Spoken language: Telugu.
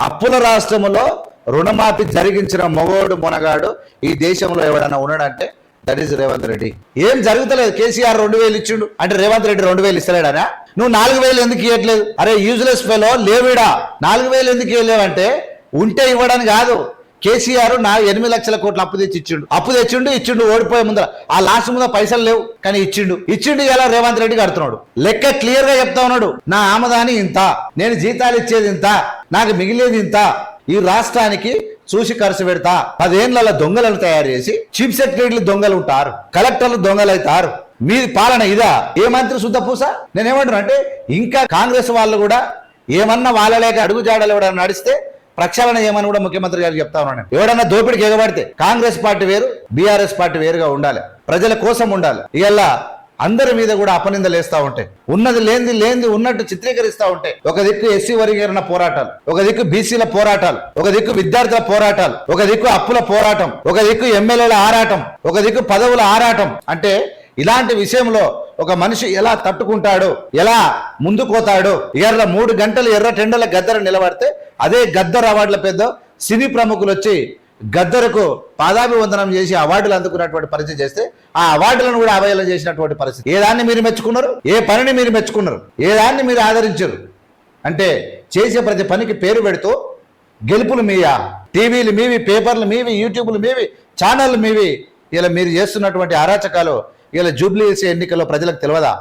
అప్పుల రాష్ట్రంలో రుణమాఫీ జరిగించిన మొగోడు మొనగాడు ఈ దేశంలో ఎవడన్నా ఉన్నాడంటే దట్ ఈస్ రేవంత్ రెడ్డి. ఏం జరుగుతలేదు? కేసీఆర్ రెండు వేలు ఇచ్చిండు. అంటే రేవంత్ రెడ్డి రెండు వేలు ఇస్తలేడనా? నువ్వు నాలుగు వేలు ఎందుకు ఇవ్వట్లేదు అరే యూజ్లెస్ ఫెలో లేవిడా. నాలుగు వేలు ఎందుకు ఇవ్వలేవంటే ఉంటే ఇవ్వడానికి కాదు. కేసీఆర్ నా ఎనిమిది లక్షల కోట్ల అప్పు తెచ్చి ఇచ్చిండు. అప్పు తెచ్చిండు ఇచ్చిండు ఓడిపోయే ముందర. ఆ లాస్ట్ ముందర పైసలు లేవు కానీ ఇచ్చిండు. ఇచ్చిండు ఇలా రేవంత్ రెడ్డి కడుతున్నాడు. లెక్క క్లియర్గా చెప్తా ఉన్నాడు. నా ఆమదాని ఇంత నేను జీతాలు ఇచ్చేది ఇంత నాకు మిగిలేది ఇంత. ఈ రాష్ట్రానికి చూసి ఖర్చు పెడతా. పదేళ్ళ దొంగలను తయారు చేసి చీఫ్ సెక్రటరీలు దొంగలు ఉంటారు కలెక్టర్లు దొంగలు అవుతారు. మీ పాలన ఇదా? ఏ మంత్రి శుద్ధ పూస? నేనేమంటున్నా అంటే ఇంకా కాంగ్రెస్ వాళ్ళు కూడా ఏమన్నా వాళ్ళ లేక అడుగుజాడలు ఎవడన్నా నడిస్తే ప్రక్షాళన చేయమని కూడా ముఖ్యమంత్రి గారికి చెప్తా ఉన్నాను ఎవడన్నా దోపిడికి ఎగబడితే కాంగ్రెస్ పార్టీ వేరు బీఆర్ఎస్ పార్టీ వేరుగా ఉండాలి. ప్రజల కోసం ఉండాలి. ఇలా అందరి మీద కూడా అపనిందలేస్తా ఉంటాయి ఉన్నది లేనిది లేనిది ఉన్నట్టు చిత్రీకరిస్తా ఉంటాయి ఒక దిక్కు ఎస్సీ వర్గీకరణ పోరాటాలు ఒక దిక్కు బీసీల పోరాటాలు ఒక దిక్కు విద్యార్థుల పోరాటాలు ఒక దిక్కు అప్పుల పోరాటం ఒక దిక్కు ఎమ్మెల్యేల ఆరాటం ఒక దిక్కు పదవుల ఆరాటం అంటే ఇలాంటి విషయంలో ఒక మనిషి ఎలా తట్టుకుంటాడు ఎలా ముందుకోతాడు ఎర్ర మూడు గంటలు ఎర్ర టెండల గద్దర నిలబడితే అదే గద్దర్ అవార్డుల పెద్ద సినీ ప్రముఖులు వచ్చి గద్దరకు పాదాభివందనం చేసి అవార్డులు అందుకున్నటువంటి పరిస్థితి చేస్తే ఆ అవార్డులను కూడా అవహేళన చేసినటువంటి పరిస్థితి. ఏ దాన్ని మీరు మెచ్చుకున్నారు? ఏ పనిని మీరు మెచ్చుకున్నారు? ఏ దాన్ని మీరు ఆదరించరు? అంటే చేసే ప్రతి పనికి పేరు పెడుతూ గెలుపులు మీయా? టీవీలు మీవి పేపర్లు మీవి యూట్యూబ్లు మీవి ఛానళ్ళు మీవి. ఇలా మీరు చేస్తున్నటువంటి అరాచకాలు ఇలా జూబ్లీ ఎన్నికల్లో ప్రజలకు తెలియదా